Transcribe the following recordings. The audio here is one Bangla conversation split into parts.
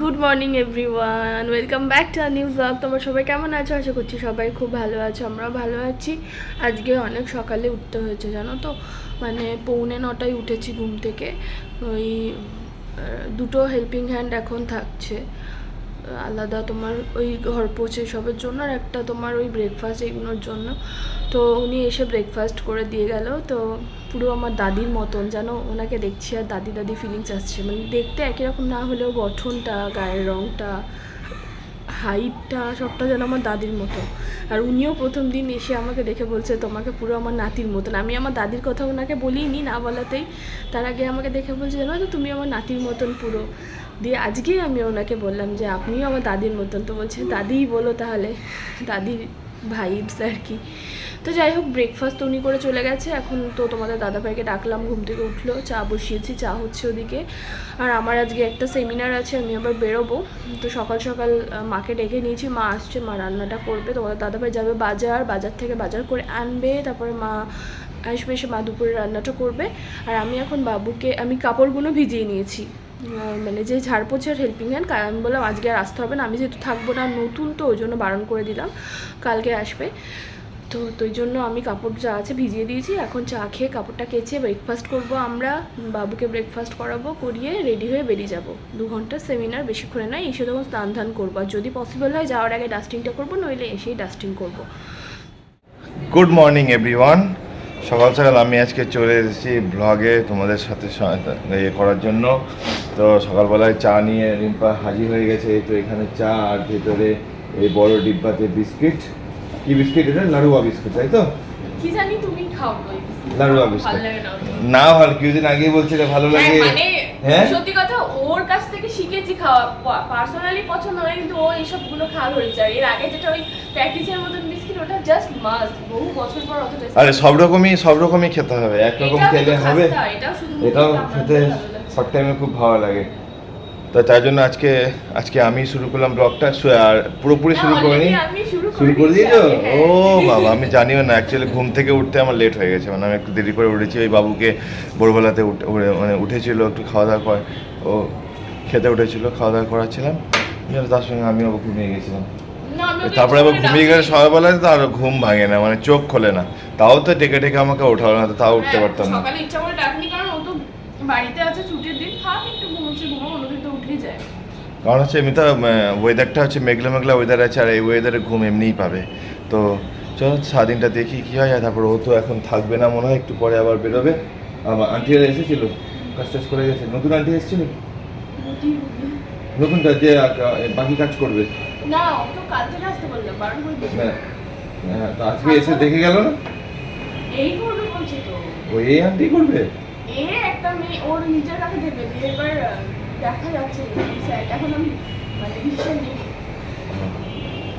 Good morning everyone welcome back to our new blog তোমরা সবাই কেমন আছো? আশা করছি সবাই খুব ভালো আছো, আমরাও ভালো আছি। আজকে অনেক সকালে উঠতে হয়েছে, জানো তো? মানে পৌনে নটায় উঠেছি ঘুম থেকে। ওই দুটো হেল্পিং হ্যান্ড এখন থাকছে। আলাদা তোমার ওই ঘর পোছে সবের জন্য আর একটা তোমার ওই ব্রেকফাস্ট এগুলোর জন্য। তো উনি এসে ব্রেকফাস্ট করে দিয়ে গেল। তো পুরো আমার দাদির মতন যেন ওনাকে দেখছি আর দাদি দাদি ফিলিংস আসছে। মানে দেখতে একই রকম না হলেও গঠনটা, গায়ের রঙটা হাইটটা সবটা যেন আমার দাদির মতো আর উনিও প্রথম দিন এসে আমাকে দেখে বলছে, তোমাকে পুরো আমার নাতির মতন। আমি আমার দাদির কথা ওনাকে বলিনি না বলাতেই। তার আগে আমাকে দেখে বলছে, জানো তো, তুমি আমার নাতির মতন পুরো। দিয়ে আজকেই আমি ওনাকে বললাম যে আপনিও আমার দাদির মতন তো বলছে দাদিই বলো তাহলে। দাদির ভাইবস আর কি। তো যাই হোক ব্রেকফাস্ট উনি করে চলে গেছে। এখন তো তোমাদের দাদা ভাইকে ডাকলাম, ঘুম থেকে উঠল, চা বসিয়েছি, চা হচ্ছে ওদিকে। আর আমার আজকে একটা সেমিনার আছে, আমি আবার বেরোবো। তো সকাল সকাল মাকে ডেকে নিয়েছি, মা আসছে, মা রান্নাটা করবে। তোমাদের দাদা ভাই যাবে বাজার বাজার থেকে বাজার করে আনবে। তারপরে মা আসবে, এসে মা দুপুরে রান্নাটা করবে। আর আমি এখন বাবুকে, আমি কাপড়গুলো ভিজিয়ে নিয়েছি। মানে যে ঝাড় পোছার হেল্পিং হ্যান্ড আমি বললাম, আজকে আর আসতে হবে না। আমি যেহেতু থাকব না নতুন, তো ওই জন্য বারণ করে দিলাম। কালকে আসবে। তো তো ওই জন্য আমি কাপড় যা আছে ভিজিয়ে দিয়েছি। এখন চা খেয়ে কাপড়টা কেচে ব্রেকফাস্ট করব আমরা। বাবুকে ব্রেকফাস্ট করাবো, করিয়ে রেডি হয়ে বেরিয়ে যাব। দু ঘণ্টা সেমিনার বেশিক্ষণে নয় এসে তখন স্নান ধান করব। আর যদি পসিবল হয়, যাওয়ার আগে ডাস্টিংটা করব, নইলে এসেই ডাস্টিং করব। গুড মর্নিং এভরিওয়ান সকাল সকাল আমি আজকে চলে এসেছি ব্লগে তোমাদের সাথে ইয়ে করার জন্য। তো সকালবেলায় চা নিয়ে রিম্পা হাজির হয়ে গেছে এই তো এখানে চা আর ভেতরে এই বড় ডিব্বাতে বিস্কিট। কি বিস্কিট এটা? লাড়ুয়া বিস্কিট তাই তো? কি জানি তুমি খাও লাড়ুয়া বিস্কিট। না। ভালো কিছুদিন আগেই বলছিলে ভালো লাগে। মানে হ্যাঁ সত্যি কথা ওর কাছ থেকে শিখেছি খাওয়া। পার্সোনালি পছন্দ হয় কিন্তু ও এইসবগুলো খাওয়া যায়। এর আগে যেটা ওই প্র্যাকটিসের মতন বিস্কিট ওটা জাস্ট মাস্ট বহু বছর পর অত আরে সব রকমই সব রকমই খেতে হবে। একরকম রকম খেলে হবে। এটাও খেতে শর্ট টাইমে খুব ভালো লাগে। তো তাই জন্য আজকে আজকে আমি শুরু করলাম ব্লগটা। আর পুরোপুরি শুরু করিনি। already শুরু করে দিয়েছি দিয়েছ? ও হ্যাঁ। বাবা আমি জানিও না অ্যাকচুয়ালি ঘুম থেকে উঠতে আমার লেট হয়ে গেছে। মানে আমি একটু দেরি করে উঠেছি ওই বাবুকে ভোরবেলাতে উঠে উঠে- মানে উঠেছিল একটু খাওয়া দাওয়া করে ও খেতে উঠেছিল খাওয়া দাওয়া করাচ্ছিলাম। তার সঙ্গে আমি আমিও ঘুমিয়ে গেছিলাম। তারপরে আবার ঘুমিয়ে গেলে সকালবেলায় তো আর ঘুম ভাঙে না মানে চোখ খোলে না। তাও তো ডেকে ডেকে আমাকে ওঠালো না তো তাও উঠতে হ্যাঁ, পারতাম না। বাড়িতে আছে ছুটির দিন থাক একটু ঘুমোচ্ছে ঘুমাও অন্যদিন তো উঠে যায়। কারণ হচ্ছে এমনি তো ওয়েদারটা হচ্ছে মেঘলা মেঘলা ওয়েদার আছে আর এই ওয়েদারে ঘুম এমনিই পাবে। তো চলো সারাদিনটা দেখি কী হয় আর তারপর ও তো এখন থাকবে না মনে হয় একটু পরে আবার বেরোবে। আমার আন্টিরা এসেছিল কাজ টাজ করে গেছে। নতুন আন্টি এসেছিল? নতুনটা যে বাকি কাজ করবে। না ও তো কাল থেকে আসতে বললাম বারণ করে দিয়েছি। হ্যাঁ হ্যাঁ, তো আজকে এসে দেখে গেল না? এই করবে বলছে তো। ওই এই আন্টি করবে? এ একটা মেয়ে ওর নিজের কাছে দেবে। দিয়ে এবার দেখা যাচ্ছে এখন আমি মানে ডিসিশন নিই।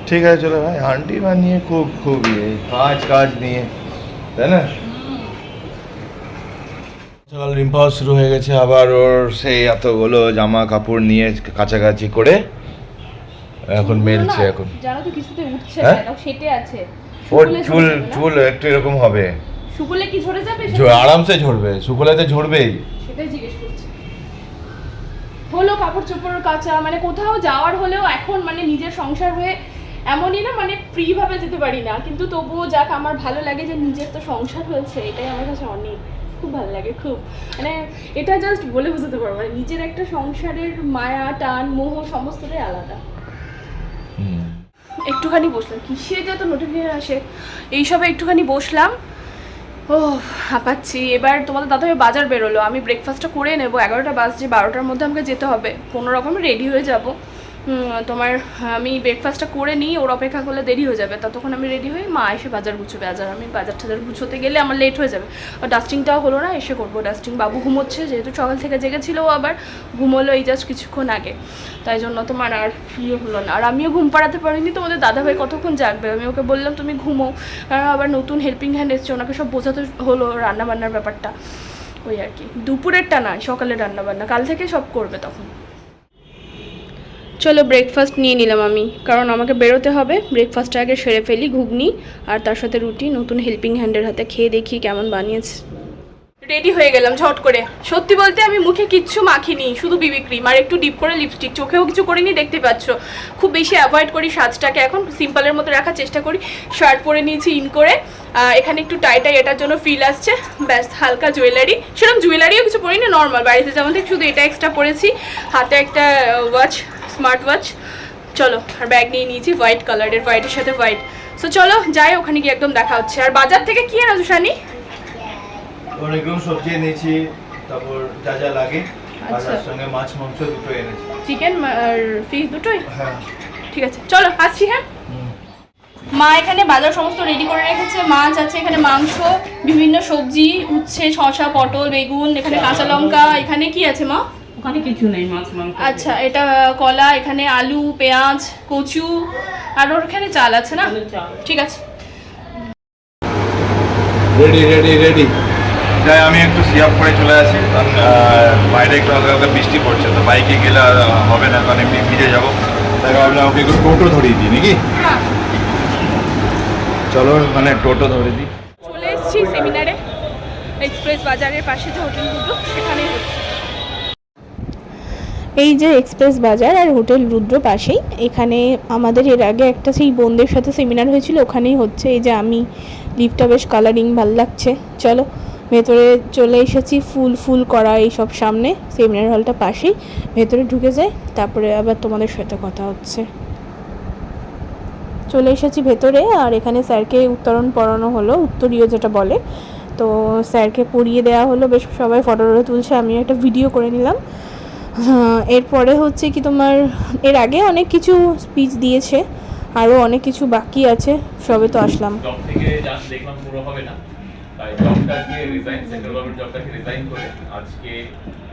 ঠিক আছে চলো ভাই। আন্টি বানিয়ে খুব খুব ইয়ে। কাজ কাজ নিয়ে। তাই না? সকাল রিম্পাও শুরু হয়ে গেছে। আবার ওর সেই এতগুলো জামা কাপড় নিয়ে কাছাকাছি করে এখন মেলছে এখন। জানো তো কিছুতে উঠছে হ্যাঁ? না সেটে আছে। ওর চুল? চুল একটু এরকম হবে। শুকোলে কি ঝরে যাবে আরামসে ঝরবে শুকোলাতে ঝরবেই। সেটাই জিজ্ঞেস করছি। হলো কাপড় চোপড় কাচা মানে কোথাও যাওয়ার হলেও এখন মানে নিজের সংসার হয়ে এমনই না মানে ফ্রি ভাবে যেতে পারি না। কিন্তু তবুও যাক আমার ভালো লাগে যে নিজের তো সংসার হয়েছে এটাই আমার কাছে অনেক খুব ভালো লাগে খুব। মানে এটা জাস্ট বলে বুঝতে পারব মানে নিজের একটা সংসারের মায়া টান মোহ সমস্তটাই আলাদা। একটুখানি বসলাম কিসে যত নোটিফিকেশন আসে এইসবে একটুখানি বসলাম ও হাঁপাচ্ছি এবার তোমাদের দাদা ভাই বাজার বেরোলো। আমি ব্রেকফাস্টটা করে নেব। এগারোটা বাজছে, বারোটার মধ্যে আমাকে যেতে হবে। কোনো রকম রেডি হয়ে যাব। তোমার, আমি ব্রেকফাস্টটা করে নিই, ওর অপেক্ষা করলে দেরি হয়ে যাবে। ততক্ষণ আমি রেডি হয়ে মা এসে বাজার গুছোবে বাজার, আমি বাজার টাজার গুছোতে গেলে আমার লেট হয়ে যাবে। আর ডাস্টিংটাও হলো না, এসে করব। ডাস্টিং বাবু ঘুমোচ্ছে, যেহেতু সকাল থেকে জেগেছিল ও আবার ঘুমোলো এই জাস্ট কিছুক্ষণ আগে। তাই জন্য তোমার আর ইয়ে হলো না। আর আমিও ঘুম পাড়াতে পারিনি, তোমাদের দাদাভাই কতক্ষণ জাগবে? আমি ওকে বললাম, তুমি ঘুমো। আবার নতুন হেল্পিং হ্যান্ড এসছে, ওনাকে সব বোঝাতে হলো রান্নাবান্নার ব্যাপারটা। ওই আর কি। দুপুরেরটা না সকালে রান্নাবান্না। কাল থেকে সব করবে তখন। চলো ব্রেকফাস্ট নিয়ে নিলাম আমি। কারণ আমাকে বেরোতে হবে। ব্রেকফাস্টটা আগে সেরে ফেলি ঘুগনি আর তার সাথে রুটি, নতুন হেল্পিং হ্যান্ডের হাতে খেয়ে দেখি কেমন বানিয়েছে। রেডি হয়ে গেলাম ঝট করে। সত্যি বলতে আমি মুখে কিচ্ছু মাখিনি, শুধু বিবি ক্রিম আর একটু ডিপ করে লিপস্টিক চোখেও কিছু করিনি, দেখতে পাচ্ছ। খুব বেশি অ্যাভয়েড করি সাজটাকে এখন সিম্পলের মতো রাখার চেষ্টা করি। শার্ট পরে নিয়েছি ইন করে। এখানে একটু টাই টাই এটার জন্য ফিল আসছে। ব্যাস, হালকা জুয়েলারি সেরকম জুয়েলারিও কিছু পরিনি নর্মাল বাড়িতে যেমন থেকে শুধু এটা এক্সট্রা পরেছি। হাতে একটা ওয়াচ স্মার্ট ওয়াচ চলো আর ব্যাগ নিয়ে নিয়েছি হোয়াইট কালারের হোয়াইটের সাথে হোয়াইট সো চলো যাই ওখানে গিয়ে একদম দেখা হচ্ছে। আর বাজার থেকে কি এনেছো শানি অনেকগুলো সবজি এনেছি তারপর যা যা লাগে। আর আচ্ছা। সঙ্গে মাছ মাংস দুটো এনেছি। চিকেন আর ফিশ দুটোই? হ্যাঁ। ঠিক আছে চলো আসছি হ্যাঁ? মা এখানে বাজার সমস্ত রেডি করে রেখেছে। মাছ আছে এখানে মাংস বিভিন্ন সবজি উচ্ছে শসা পটল বেগুন এখানে কাঁচা লঙ্কা এখানে কি আছে মা? ওখানে কিছু নেই মাছ মাংস। আচ্ছা এটা কলা এখানে আলু পেঁয়াজ কচু আর ওর এখানে চাল আছে না? ঠিক আছে। রেডি রেডি রেডি তাই আমি একটু সিয়াপ করে চলে আসি। কারণ বাইরে একটু হালকা হালকা বৃষ্টি পড়ছে তো বাইকে গেলে আর হবে না কারণ এমনি ভিজে যাব। তাই ভাবলাম ওকে একটু টোটো ধরিয়ে দিই নাকি? চলো মানে টোটো ধরে দিই। চলে এসেছি সেমিনারে। এক্সপ্রেস বাজারের পাশে যে হোটেল দুটো সেখানেই হচ্ছে। এই যে এক্সপ্রেস বাজার আর হোটেল রুদ্র পাশেই, এখানে আমাদের এর আগে একটা সেই বোনদের সাথে সেমিনার হয়েছিল, ওখানেই হচ্ছে এই যে আমি, লিফটটা বেশ কালারিং ভালো লাগছে। চলো, ভেতরে চলে এসেছি, ফুল ফুল করা এইসব সামনে সেমিনার হলটা পাশেই, ভেতরে ঢুকে যায় তারপরে আবার তোমাদের সাথে কথা হচ্ছে। চলে এসেছি ভেতরে, আর এখানে স্যারকে উত্তরণ পড়ানো হলো, উত্তরীয় যেটা বলে, তো স্যারকে পড়িয়ে দেওয়া হলো, বেশ সবাই ফটো তুলছে, আমিও একটা ভিডিও করে নিলাম। এরপরে হচ্ছে কি তোমার এর আগে অনেক কিছু স্পিচ দিয়েছে আরও অনেক কিছু বাকি আছে সবে তো আসলাম। থেকে দেখলাম পুরো হবে না। তাই জবটাকে রিজাইন সেন্ট্রাল গভর্নমেন্ট জবটাকে রিজাইন করে আজকে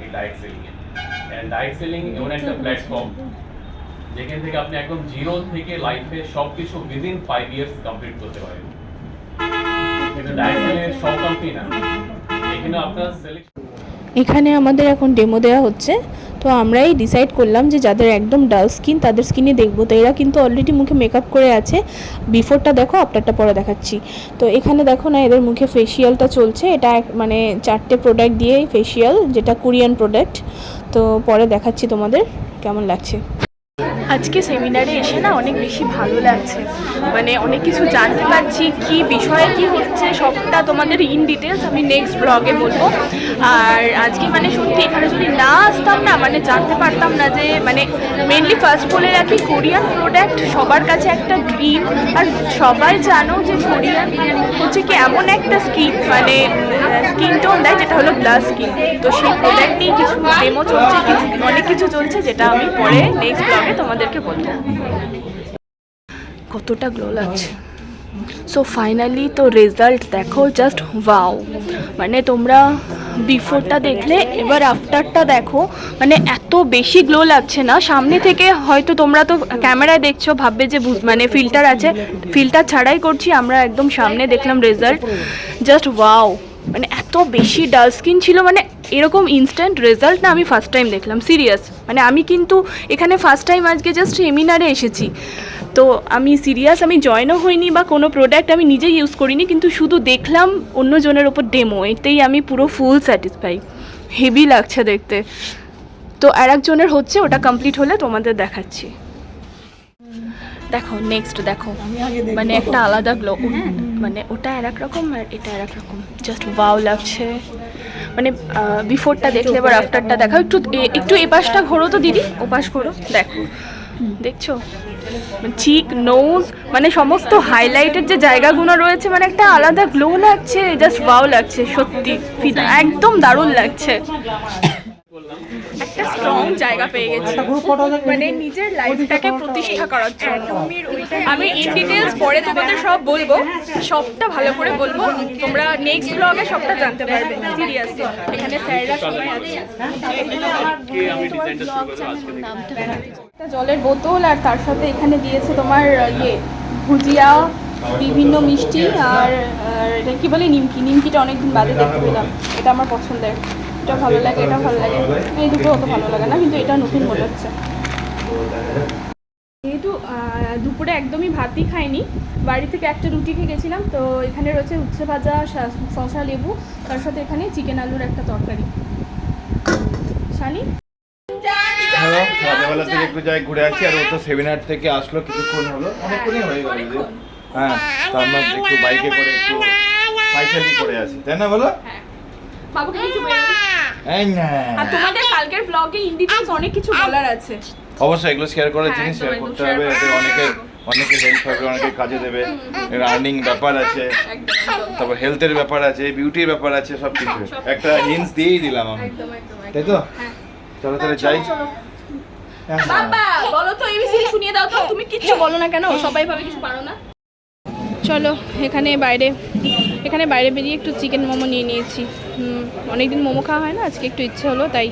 এই ডাইরেক্ট সেলিং এ। অ্যান্ড সেলিং এমন একটা প্ল্যাটফর্ম যেখান থেকে আপনি একদম জিরো থেকে লাইফে সব কিছু উইদিন ফাইভ ইয়ার্স কমপ্লিট করতে পারেন। কিন্তু ডাইরেক্ট সেলিং এর সব কোম্পানি না। এখানে আপনার সিলেকশন এখানে আমাদের এখন ডেমো দেওয়া হচ্ছে। তো আমরাই ডিসাইড করলাম যে যাদের একদম ডাল স্কিন তাদের স্কিনে দেখব। তো এরা কিন্তু অলরেডি মুখে মেকআপ করে আছে। বিফোরটা দেখো আফটারটা পরে দেখাচ্ছি। তো এখানে দেখো না, এদের মুখে ফেসিয়ালটা চলছে। এটা মানে চারটে প্রোডাক্ট দিয়ে ফেসিয়াল যেটা কোরিয়ান প্রোডাক্ট তো পরে দেখাচ্ছি তোমাদের, কেমন লাগছে? আজকে সেমিনারে এসে না অনেক বেশি ভালো লাগছে। মানে অনেক কিছু জানতে পারছি, কি বিষয়ে কি হচ্ছে সবটা তোমাদের ইন ডিটেলস আমি নেক্সট ব্লগে বলব। আর আজকে মানে সত্যি এখানে যদি না আসতাম না মানে জানতে পারতাম না যে মানে মেনলি ফার্স্ট বলে রাখি কোরিয়ান প্রোডাক্ট সবার কাছে একটা ড্রিম আর সবাই জানো যে কোরিয়ান হচ্ছে কি এমন একটা স্কিন মানে স্কিন টোন দেয়, যেটা হলো গ্লাস স্কিন। তো সেই প্রোডাক্ট নিয়ে কিছু ডেমো চলছে, কিছু অনেক কিছু চলছে, যেটা আমি পরে নেক্সট ব্লগে তোমাদেরকে বলব। কতটা গ্লো লাগছে। সো ফাইনালি তো রেজাল্ট দেখো জাস্ট ওয়াও মানে তোমরা বিফোরটা দেখলে, এবার আফটারটা দেখো মানে এত বেশি গ্লো লাগছে না। সামনে থেকে হয়তো তোমরা তো ক্যামেরায় দেখছ, ভাববে যে মানে ফিল্টার আছে। ফিল্টার ছাড়াই করছি, আমরা একদম সামনে দেখলাম রেজাল্ট জাস্ট ওয়াও মানে এত বেশি ডাল স্কিন ছিল মানে এরকম ইনস্ট্যান্ট রেজাল্ট না আমি ফার্স্ট টাইম দেখলাম সিরিয়াস মানে আমি কিন্তু এখানে ফার্স্ট টাইম আজকে জাস্ট সেমিনারে এসেছি। তো আমি সিরিয়াস আমি জয়েনও হইনি বা কোনো প্রোডাক্ট আমি নিজে ইউজ করিনি কিন্তু শুধু দেখলাম অন্যজনের ওপর ডেমো এতেই আমি পুরো ফুল স্যাটিসফাই হেভি লাগছে দেখতে। তো আর একজনের হচ্ছে ওটা কমপ্লিট হলে তোমাদের দেখাচ্ছি। দেখো নেক্সট দেখো। মানে একটা আলাদা গ্লো মানে ওটা আর এক রকম আর এটা আর এক রকম। জাস্ট ওয়াও লাগছে। মানে বিফোরটা দেখলে এবার আফটারটা দেখাও। একটু একটু এ পাশটা ঘোরো তো দিদি। ও পাশ ঘোরো। দেখো। দেখছ? চিক নোজ মানে সমস্ত হাইলাইটের যে জায়গাগুলো রয়েছে মানে একটা আলাদা গ্লো লাগছে। জাস্ট ওয়াও লাগছে সত্যি। একদম দারুণ লাগছে। স্ট্রং জায়গা পেয়ে গেছি। মানে নিজের লাইফটাকে প্রতিষ্ঠা করার জন্য। আমি ইন ডিটেলস পরে তোমাদের সব বলব। সবটা ভালো করে বলব। তোমরা নেক্সট ব্লগে সবটা জানতে পারবে। সিরিয়াসলি এখানে স্যাররা সবাই আছে। কে আমি ডিজাইনটা শুরু করব আজকে থেকে একটা জলের বোতল আর তার সাথে এখানে দিয়েছে তোমার ইয়ে ভুজিয়া বিভিন্ন মিষ্টি আর আর এটা কি বলে নিমকি? নিমকিটা অনেকদিন বাদে দেখতে পেলাম। এটা আমার পছন্দের। এটা ভালো লাগে এটা ভালো লাগে। এই দুটো অত ভালো লাগে না কিন্তু এটা নতুন মনে হচ্ছে যেহেতু দুপুরে একদমই ভাতই খাইনি বাড়ি থেকে একটা রুটি খেয়ে গেছিলাম তো এখানে রয়েছে উচ্ছে ভাজা শা- শসা লেবু তার সাথে এখানে চিকেন আলুর একটা তরকারি। শানি হ্যালো রাজাবেলা থেকে একটু যাই ঘুরে আসি আর ও তো সেমিনার থেকে আসলো কিছুক্ষণ হলো। অনেকক্ষণই হয়ে গেল হ্যাঁ তার মধ্যে একটু বাইকে করে একটু পাইচারি করে আসি। তাই না বলো? হ্যাঁ। বাবুকে কিছু আর তোমাদের কালকের ব্লগে ইন অনেক কিছু বলার আছে। অবশ্যই এগুলো শেয়ার করার হ্যাঁ, জিনিস শেয়ার করতে হবে এতে অনেকে অনেকে হেল্প হবে অনেকে কাজে দেবে। আর্নিং ব্যাপার আছে। তারপর হেলথের ব্যাপার আছে বিউটির ব্যাপার আছে সব কিছু। একটা হিন্টস দিয়েই দিলাম আমি। একদম একদম তাই তো? হ্যাঁ। চলো তাহলে যাই। হ্যাঁ, বাবা বলো তো এবিসি শুনিয়ে দাও তো। তুমি কিচ্ছু বলো না কেন? সবাই ভাবে কিছু পারো না। চলো এখানে বাইরে। এখানে বাইরে বেরিয়ে একটু চিকেন মোমো নিয়ে নিয়েছি। অনেকদিন মোমো খাওয়া হয় না, আজকে একটু ইচ্ছে হলো, তাই